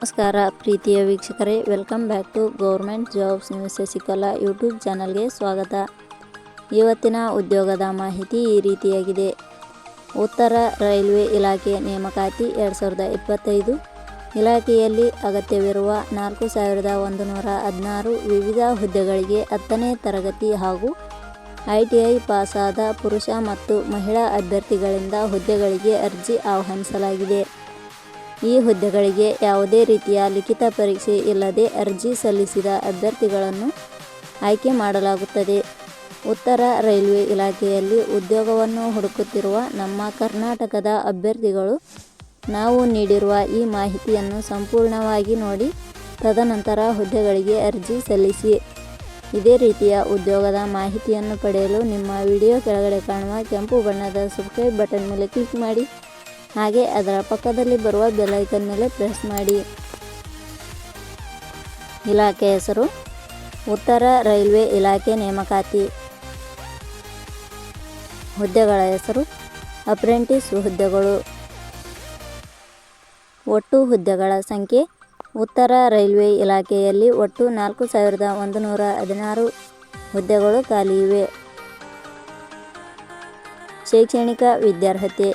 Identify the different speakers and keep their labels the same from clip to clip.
Speaker 1: ನಮಸ್ಕಾರ ಪ್ರೀತಿಯ ವೀಕ್ಷಕರೇ welcome back to government jobs news Shashikala YouTube ಚಾನಲ್ಗೆ ಸ್ವಾಗತ. ಇವತ್ತಿನ ಉದ್ಯೋಗದ ಮಾಹಿತಿ ಈ ರೀತಿಯಾಗಿದೆ. ಉತ್ತರ ರೈಲ್ವೆ ಇಲಾಖೆ ನೇಮಕಾತಿ ಎರಡು ಸಾವಿರದ ಇಪ್ಪತ್ತೈದು. ಇಲಾಖೆಯಲ್ಲಿ ಅಗತ್ಯವಿರುವ ನಾಲ್ಕು ಸಾವಿರದ ಒಂದು ನೂರ ಹದಿನಾರು ವಿವಿಧ ಹುದ್ದೆಗಳಿಗೆ ಹತ್ತನೇ ತರಗತಿ ಹಾಗೂ ಐ ಟಿ ಐ ಪಾಸಾದ ಪುರುಷ ಮತ್ತು ಮಹಿಳಾ ಅಭ್ಯರ್ಥಿಗಳಿಂದ ಹುದ್ದೆಗಳಿಗೆ ಅರ್ಜಿ ಆಹ್ವಾನಿಸಲಾಗಿದೆ. ಈ ಹುದ್ದೆಗಳಿಗೆ ಯಾವುದೇ ರೀತಿಯ ಲಿಖಿತ ಪರೀಕ್ಷೆ ಇಲ್ಲದೆ ಅರ್ಜಿ ಸಲ್ಲಿಸಿದ ಅಭ್ಯರ್ಥಿಗಳನ್ನು ಆಯ್ಕೆ ಮಾಡಲಾಗುತ್ತದೆ. ಉತ್ತರ ರೈಲ್ವೆ ಇಲಾಖೆಯಲ್ಲಿ ಉದ್ಯೋಗವನ್ನು ಹುಡುಕುತ್ತಿರುವ ನಮ್ಮ ಕರ್ನಾಟಕದ ಅಭ್ಯರ್ಥಿಗಳು, ನಾವು ನೀಡಿರುವ ಈ ಮಾಹಿತಿಯನ್ನು ಸಂಪೂರ್ಣವಾಗಿ ನೋಡಿ, ತದನಂತರ ಹುದ್ದೆಗಳಿಗೆ ಅರ್ಜಿ ಸಲ್ಲಿಸಿ. ಇದೇ ರೀತಿಯ ಉದ್ಯೋಗದ ಮಾಹಿತಿಯನ್ನು ಪಡೆಯಲು ನಿಮ್ಮ ವಿಡಿಯೋ ಕೆಳಗಡೆ ಕಾಣುವ ಕೆಂಪು ಬಣ್ಣದ ಸಬ್ಸ್ಕ್ರೈಬ್ ಬಟನ್ ಮೇಲೆ ಕ್ಲಿಕ್ ಮಾಡಿ. ಹಾಗೆ ಅದರ ಪಕ್ಕದಲ್ಲಿ ಬರುವ ಬೆಲ್ ಐಕನ್ ಮೇಲೆ ಪ್ರೆಸ್ ಮಾಡಿ. ಇಲಾಖೆ ಹೆಸರು, ಉತ್ತರ ರೈಲ್ವೆ ಇಲಾಖೆ ನೇಮಕಾತಿ. ಹುದ್ದೆಗಳ ಹೆಸರು ಅಪ್ರೆಂಟಿಸ್ ಹುದ್ದೆಗಳು. ಒಟ್ಟು ಹುದ್ದೆಗಳ ಸಂಖ್ಯೆ, ಉತ್ತರ ರೈಲ್ವೆ ಇಲಾಖೆಯಲ್ಲಿ ಒಟ್ಟು ನಾಲ್ಕು ಸಾವಿರದ ಒಂದು ನೂರ ಹದಿನಾರು ಹುದ್ದೆಗಳು ಖಾಲಿ ಇವೆ. ಶೈಕ್ಷಣಿಕ ವಿದ್ಯಾರ್ಹತೆ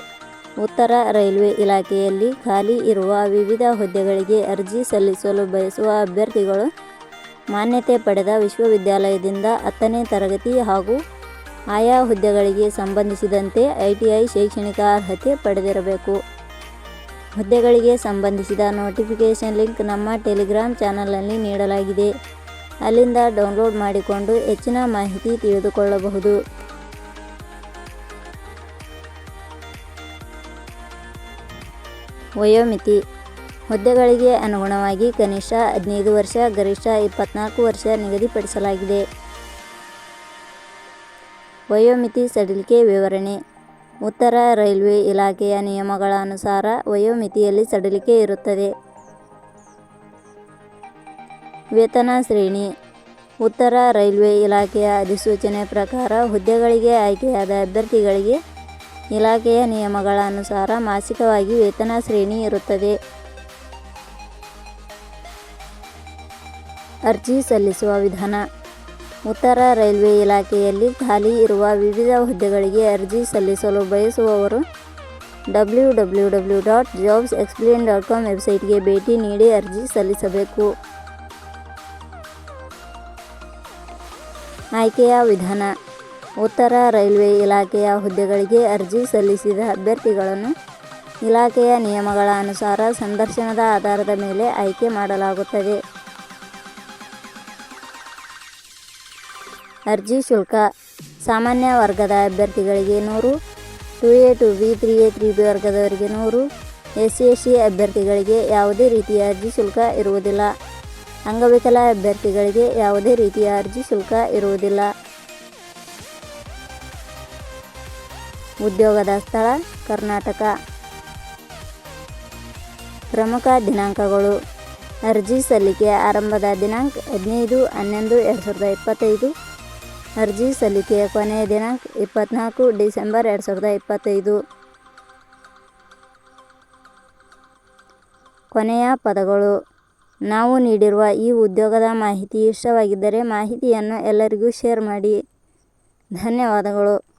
Speaker 1: ಉತ್ತರ ರೈಲ್ವೆ ಇಲಾಖೆಯಲ್ಲಿ ಖಾಲಿ ಇರುವ ವಿವಿಧ ಹುದ್ದೆಗಳಿಗೆ ಅರ್ಜಿ ಸಲ್ಲಿಸಲು ಬಯಸುವ ಅಭ್ಯರ್ಥಿಗಳು ಮಾನ್ಯತೆ ಪಡೆದ ವಿಶ್ವವಿದ್ಯಾಲಯದಿಂದ ಹತ್ತನೇ ತರಗತಿ ಹಾಗೂ ಆಯಾ ಹುದ್ದೆಗಳಿಗೆ ಸಂಬಂಧಿಸಿದಂತೆ ಐಟಿಐ ಶೈಕ್ಷಣಿಕ ಅರ್ಹತೆ ಪಡೆದಿರಬೇಕು. ಹುದ್ದೆಗಳಿಗೆ ಸಂಬಂಧಿಸಿದ ನೋಟಿಫಿಕೇಷನ್ ಲಿಂಕ್ ನಮ್ಮ ಟೆಲಿಗ್ರಾಮ್ ಚಾನಲ್ನಲ್ಲಿ ನೀಡಲಾಗಿದೆ. ಅಲ್ಲಿಂದ ಡೌನ್ಲೋಡ್ ಮಾಡಿಕೊಂಡು ಹೆಚ್ಚಿನ ಮಾಹಿತಿ ತಿಳಿದುಕೊಳ್ಳಬಹುದು. ವಯೋಮಿತಿ. ಹುದ್ದೆಗಳಿಗೆ ಅನುಗುಣವಾಗಿ ಕನಿಷ್ಠ ಹದಿನೈದು ವರ್ಷ, ಗರಿಷ್ಠ ಇಪ್ಪತ್ನಾಲ್ಕು ವರ್ಷ ನಿಗದಿಪಡಿಸಲಾಗಿದೆ. ವಯೋಮಿತಿ ಸಡಿಲಿಕೆ ವಿವರಣೆ. ಉತ್ತರ ರೈಲ್ವೆ ಇಲಾಖೆಯ ನಿಯಮಗಳ ಅನುಸಾರ ವಯೋಮಿತಿಯಲ್ಲಿ ಸಡಿಲಿಕೆ ಇರುತ್ತದೆ. ವೇತನ ಶ್ರೇಣಿ. ಉತ್ತರ ರೈಲ್ವೆ ಇಲಾಖೆಯ ಅಧಿಸೂಚನೆ ಪ್ರಕಾರ ಹುದ್ದೆಗಳಿಗೆ ಆಯ್ಕೆಯಾದ ಅಭ್ಯರ್ಥಿಗಳಿಗೆ ಇಲಾಖೆಯ ನಿಯಮಗಳ ಅನುಸಾರ ಮಾಸಿಕವಾಗಿ ವೇತನ ಶ್ರೇಣಿ ಇರುತ್ತದೆ. ಅರ್ಜಿ ಸಲ್ಲಿಸುವ ವಿಧಾನ. ಉತ್ತರ ರೈಲ್ವೆ ಇಲಾಖೆಯಲ್ಲಿ ಖಾಲಿ ಇರುವ ವಿವಿಧ ಹುದ್ದೆಗಳಿಗೆ ಅರ್ಜಿ ಸಲ್ಲಿಸಲು ಬಯಸುವವರು W W W dot jobs explain dot com ವೆಬ್ಸೈಟ್ಗೆ ಭೇಟಿ ನೀಡಿ ಅರ್ಜಿ ಸಲ್ಲಿಸಬೇಕು. ಆಯ್ಕೆಯ ವಿಧಾನ. ಉತ್ತರ ರೈಲ್ವೆ ಇಲಾಖೆಯ ಹುದ್ದೆಗಳಿಗೆ ಅರ್ಜಿ ಸಲ್ಲಿಸಿದ ಅಭ್ಯರ್ಥಿಗಳನ್ನು ಇಲಾಖೆಯ ನಿಯಮಗಳ ಅನುಸಾರ ಸಂದರ್ಶನದ ಆಧಾರದ ಮೇಲೆ ಆಯ್ಕೆ ಮಾಡಲಾಗುತ್ತದೆ. ಅರ್ಜಿ ಶುಲ್ಕ. ಸಾಮಾನ್ಯ ವರ್ಗದ ಅಭ್ಯರ್ಥಿಗಳಿಗೆ ನೂರು, two A two B, three A, three B ವರ್ಗದವರಿಗೆ ನೂರು, ಎಸ್ ಸಿ ಎಸ್ ಸಿ ಅಭ್ಯರ್ಥಿಗಳಿಗೆ ಯಾವುದೇ ರೀತಿಯ ಅರ್ಜಿ ಶುಲ್ಕ ಇರುವುದಿಲ್ಲ. ಅಂಗವಿಕಲ ಅಭ್ಯರ್ಥಿಗಳಿಗೆ ಯಾವುದೇ ರೀತಿಯ ಅರ್ಜಿ ಶುಲ್ಕ ಇರುವುದಿಲ್ಲ. ಉದ್ಯೋಗದ ಸ್ಥಳ, ಕರ್ನಾಟಕ. ಪ್ರಮುಖ ದಿನಾಂಕಗಳು. ಅರ್ಜಿ ಸಲ್ಲಿಕೆ ಆರಂಭದ ದಿನಾಂಕ ಹದಿನೈದು, ಹನ್ನೊಂದು, ಎರಡು ಸಾವಿರದ ಇಪ್ಪತ್ತೈದು. ಅರ್ಜಿ ಸಲ್ಲಿಕೆಯ ಕೊನೆಯ ದಿನಾಂಕ ಇಪ್ಪತ್ತ್ನಾಲ್ಕು ಡಿಸೆಂಬರ್ ಎರಡು ಸಾವಿರದ ಇಪ್ಪತ್ತೈದು. ಕೊನೆಯ ಪದಗಳು. ನಾವು ನೀಡಿರುವ ಈ ಉದ್ಯೋಗದ ಮಾಹಿತಿ ಇಷ್ಟವಾಗಿದ್ದರೆ ಮಾಹಿತಿಯನ್ನು ಎಲ್ಲರಿಗೂ ಶೇರ್ ಮಾಡಿ. ಧನ್ಯವಾದಗಳು.